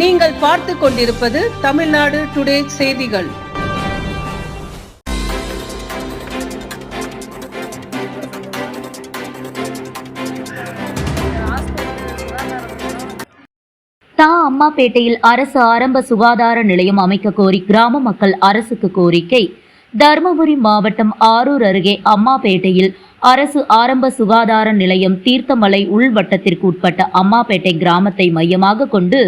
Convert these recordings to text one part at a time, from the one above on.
நீங்கள் பார்த்து கொண்டிருப்பது தமிழ்நாடு டுடே செய்திகள். தா அம்மாப்பேட்டையில் அரசு ஆரம்ப சுகாதார நிலையம் அமைக்க கோரி கிராம மக்கள் அரசுக்கு கோரிக்கை. தருமபுரி மாவட்டம் ஆரூர் அருகே அம்மாப்பேட்டையில் அரசு ஆரம்ப சுகாதார நிலையம் தீர்த்தமலை உள்வட்டத்திற்கு உட்பட்ட அம்மாப்பேட்டை கிராமத்தை மையமாக கொண்டு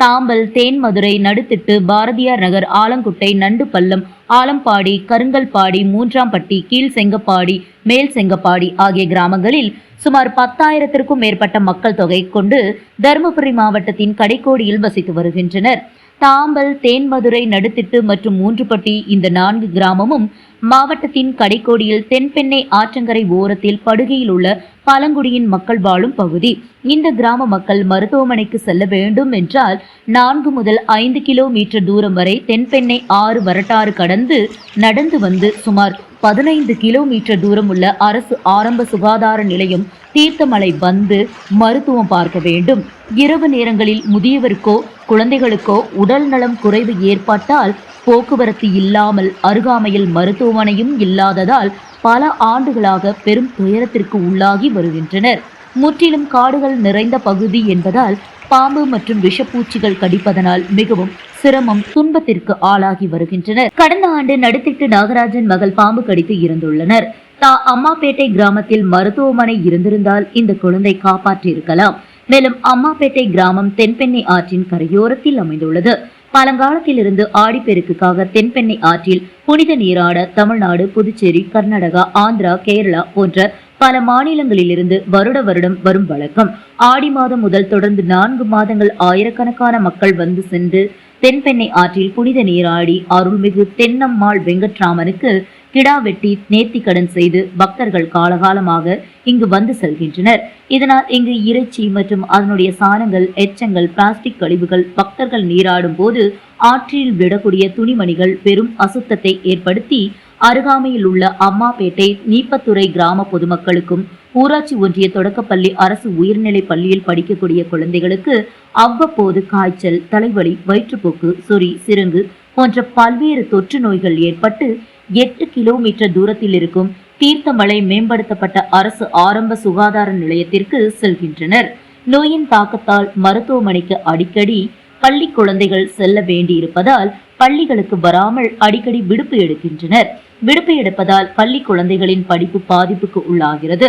தாம்பல் தேன்மதுரை நடுத்திட்டு பாரதியார் நகர் ஆலங்குட்டை நண்டுபள்ளம் ஆலம்பாடி கருங்கல்பாடி மூன்றாம்பட்டி கீழ் செங்கப்பாடி மேல் செங்கப்பாடி ஆகிய கிராமங்களில் சுமார் பத்தாயிரத்திற்கும் மேற்பட்ட மக்கள் தொகை கொண்டு தருமபுரி மாவட்டத்தின் கடைக்கோடியில் வசித்து வருகின்றனர். தாம்பல் தேன்மதுரை நடுத்திட்டு மற்றும் மூன்றுபட்டி இந்த நான்கு கிராமமும் மாவட்டத்தின் கடைக்கோடியில் தென்பெண்ணை ஆற்றங்கரை ஓரத்தில் படுகையில் உள்ள பழங்குடியின் மக்கள் வாழும் பகுதி. இந்த கிராம மக்கள் மருத்துவமனைக்கு செல்ல வேண்டும் என்றால் நான்கு முதல் ஐந்து கிலோமீட்டர் தூரம் வரை தென்பெண்ணை ஆறு வரட்டாறு கடந்து நடந்து வந்து சுமார் பதினைந்து கிலோமீட்டர் தூரம் உள்ள அரசு ஆரம்ப சுகாதார நிலையம் தீர்த்தமலை வந்து மருத்துவம் பார்க்க வேண்டும். இரவு நேரங்களில் முதியவருக்கோ குழந்தைகளுக்கோ உடல் நலம் குறைவு ஏற்பட்டால் போக்குவரத்து இல்லாமல் அருகாமையில் மருத்துவமனையும் இல்லாததால் பல ஆண்டுகளாக பெரும் துயரத்திற்கு உள்ளாகி வருகின்றனர். முற்றிலும் காடுகள் நிறைந்த பகுதி என்பதால் பாம்பு மற்றும் விஷப்பூச்சிகள் கடிப்பதனால் மிகவும் சிரமம் துன்பத்திற்கு ஆளாகி வருகின்றனர். கடந்த ஆண்டு நடுத்திட்டு நாகராஜன் மகள் பாம்பு கடித்து இறந்துள்ளனர். தா அம்மாப்பேட்டை கிராமத்தில் மருத்துவமனை இருந்திருந்தால் இந்த குழந்தை காப்பாற்றியிருக்கலாம். மேலும் அம்மாப்பேட்டை கிராமம் தென்பெண்ணை ஆற்றின் கரையோரத்தில் அமைந்துள்ளது. பழங்காலத்திலிருந்து ஆடிப்பெருக்குக்காக தென்பெண்ணை ஆற்றில் புனித நீராட தமிழ்நாடு புதுச்சேரி கர்நாடகா ஆந்திரா கேரளா போன்ற பல மாநிலங்களிலிருந்து வருட வருடம் வரும் வழக்கம். ஆடி மாதம் முதல் தொடர்ந்து நான்கு மாதங்கள் ஆயிரக்கணக்கான மக்கள் வந்து சென்று தென்பெண்ணை ஆற்றில் புனித நீராடி அருள்மிகு தென்னம்மாள் வெங்கட்ராமனுக்கு கிடா வெட்டி நேர்த்திக்கடன் செய்து பக்தர்கள் காலகாலமாக இங்கு வந்து செல்கின்றனர். இதனால் இங்கு இறைச்சி மற்றும் அதனுடைய சாணங்கள் எச்சங்கள் பிளாஸ்டிக் கழிவுகள் பக்தர்கள் நீராடும் போது ஆற்றில் விடக்கூடிய துணிமணிகள் பெரும் அசுத்தத்தை ஏற்படுத்தி அருகாமையில் உள்ள அம்மாபேட்டை நீப்பத்துறை கிராம பொதுமக்களுக்கும் ஊராட்சி ஒன்றிய தொடக்கப்பள்ளி அரசு உயர்நிலை பள்ளியில் படிக்கக்கூடிய குழந்தைகளுக்கு அவ்வப்போது காய்ச்சல் தலைவலி வயிற்றுப்போக்கு சொறி சிரங்கு போன்ற பல்வேறு தொற்று நோய்கள் ஏற்பட்டு எட்டு கிலோமீட்டர் தூரத்தில் இருக்கும் தீர்த்தமலை மேம்படுத்தப்பட்ட அரசு ஆரம்ப சுகாதார நிலையத்திற்கு செல்கின்றனர். நோயின் தாக்கத்தால் மருத்துவமனைக்கு அடிக்கடி பள்ளி குழந்தைகள் செல்ல வேண்டியிருப்பதால் பள்ளிகளுக்கு வராமல் அடிக்கடி விடுப்பு எடுக்கின்றனர். விடுப்பு எடுப்பதால் பள்ளி குழந்தைகளின் படிப்பு பாதிப்புக்கு உள்ளாகிறது.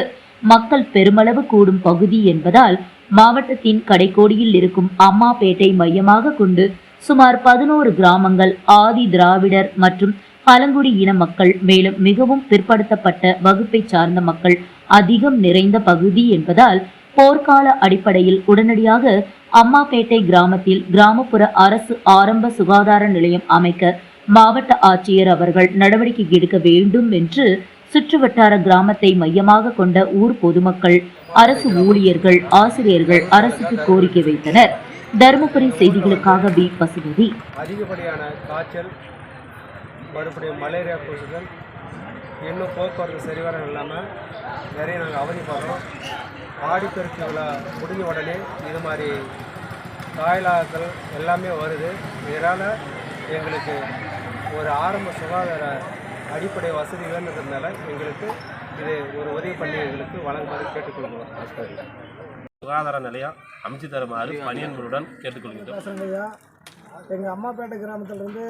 மக்கள் பெருமளவு கூடும் பகுதி என்பதால் மாவட்டத்தின் கடைக்கோடியில் இருக்கும் அம்மாபேட்டை மையமாக கொண்டு சுமார் பதினோரு கிராமங்கள் ஆதி திராவிடர் மற்றும் பழங்குடி இன மக்கள் மேலும் மிகவும் பிற்படுத்தப்பட்ட வகுப்பை சார்ந்த மக்கள் அதிகம் நிறைந்த பகுதி என்பதால் போர்க்கால அடிப்படையில் உடனடியாக அம்மாபேட்டை கிராமத்தில் கிராமப்புற அரசு ஆரம்ப சுகாதார நிலையம் அமைக்க மாவட்ட ஆட்சியர் அவர்கள் நடவடிக்கை எடுக்க வேண்டும் என்று சுற்றுவட்டார கிராமத்தை மையமாக கொண்ட ஊர் பொதுமக்கள் அரசு ஊழியர்கள் ஆசிரியர்கள் அரசுக்கு கோரிக்கை வைத்தனர். தருமபுரி செய்திகளுக்காக வி பசுபதி. அதிகப்படியான காய்ச்சல் மறுபடியும் மலேரியா கொசுகள் இன்னும் போக்குவரத்து சரிவர இல்லாமல் நிறைய நாங்கள் அவதிப்படுறோம். ஆடிப்பெருக்கு விழா முடிஞ்ச உடனே இது மாதிரி காயலாக்கள் எல்லாமே வருது. இதனால் எங்களுக்கு ஒரு ஆரம்ப சுகாதார அடிப்படை வசதி வேணுன்றதுனால எங்களுக்கு இது ஒரு உதவி பண்ணி எங்களுக்கு வழங்குமாறு கேட்டுக்கொள்கிறோம். சுகாதார நிலையம் அமைச்சு தருமாறு பணியன்களுடன் கேட்டுக்கொள்கிறோம் எங்கள் அம்மாப்பேட்டை கிராமத்திலேருந்து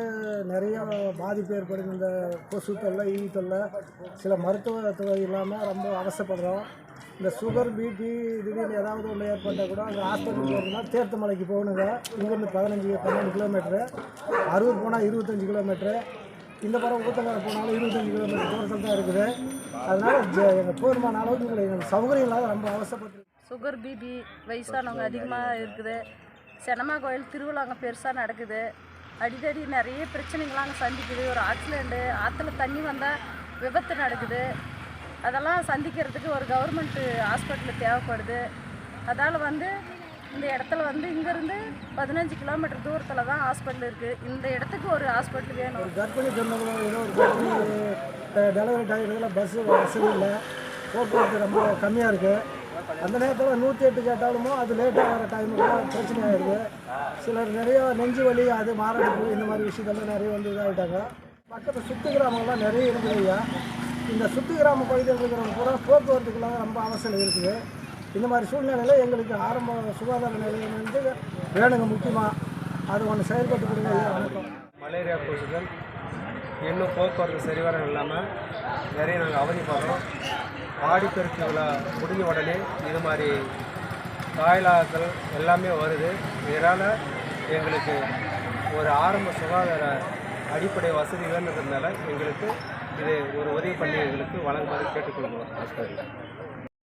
நிறைய பாதிப்பு ஏற்படுது. இந்த கொசு தொல்லை ஈ தொல்லை சில மருத்துவ துறை இல்லாமல் ரொம்ப அவசப்படுறோம். இந்த சுகர் பிபி திடீர்னு ஏதாவது ஒன்று ஏற்பட்டால் கூட அங்கே ஹாஸ்பிட்டல் போகணும்னா தேர்த்தமலைக்கு போகணுங்க. இங்கேருந்து பதினஞ்சு பன்னெண்டு கிலோமீட்ரு அறுபது போனால் இருபத்தஞ்சி கிலோமீட்ரு இந்த பக்கம் ஊத்தங்கரை போனாலும் இருபத்தஞ்சி கிலோமீட்டர் தூரத்தில் தான் இருக்குது. அதனால் எங்கள் போதுமான அளவுக்கு எங்களுக்கு எங்களுக்கு சௌகரியம் இல்லாத ரொம்ப அவசரப்பட்டு சுகர் பிபி வயசானவங்க அதிகமாக இருக்குது. செனமா கோயில் திருவிழா அங்கே பெருசாக நடக்குது. அடிக்கடி நிறைய பிரச்சனைகள்லாம் அங்கே சந்திக்குது. ஒரு ஆக்சிடெண்ட்டு ஆற்றுல தண்ணி வந்தால் விபத்து நடக்குது. அதெல்லாம் சந்திக்கிறதுக்கு ஒரு கவர்மெண்ட்டு ஹாஸ்பிட்டல் தேவைப்படுது. அதால் வந்து இந்த இடத்துல வந்து இங்கேருந்து பதினஞ்சு கிலோமீட்டர் தூரத்தில் தான் ஹாஸ்பிட்டல் இருக்குது இந்த இடத்துக்கு ஒரு ஹாஸ்பிட்டல் வேணும். ஒரு கர்ப்பிணி டெலிவரி டைம் பஸ்ஸு வசதி இல்லை. போக்குவரத்து ரொம்ப கம்மியாக இருக்குது அந்த நேரத்தில் நூற்றி எட்டு கேட்டாலுமோ அது லேட்டாக வர டைமுக்கு பிரச்சனை ஆயிடுது. சிலர் நிறைய நெஞ்சு வலி அது மாரடைப்பு இந்த மாதிரி விஷயத்தெல்லாம் நிறைய வந்து இதாகிட்டாங்க பக்கத்தில் சுற்று கிராமங்கள்லாம் நிறைய இருக்குது ஐயா. இந்த சுற்று கிராம பகுதியில் இருக்கிறவங்க பூரா போக்குவரத்துக்குலாம் ரொம்ப அவசரம் இருக்குது. இந்த மாதிரி சூழ்நிலையில் எங்களுக்கு ஆரம்ப சுகாதார நிலையம் வந்து வேணுங்க முக்கியமாக அது ஒன்று செயல்பட்டு கொடுங்க ஐயா. வணக்கம். மலேரியா கொசுகள் இன்னும் போக்குவரத்து சரிவர இல்லாமல் நிறைய நாங்கள் அவதிப்படுறோம். ஆடிப்பெருக்கு விழா முடிஞ்ச உடனே இது மாதிரி காயலாக்கள் எல்லாமே வருது. இதனால் எங்களுக்கு ஒரு ஆரம்ப சுகாதார அடிப்படை வசதி வேணுன்றதுனால எங்களுக்கு இது ஒரு உதவி பண்ணி எங்களுக்கு வழங்குமாறு கேட்டுக்கொள்கிறோம்.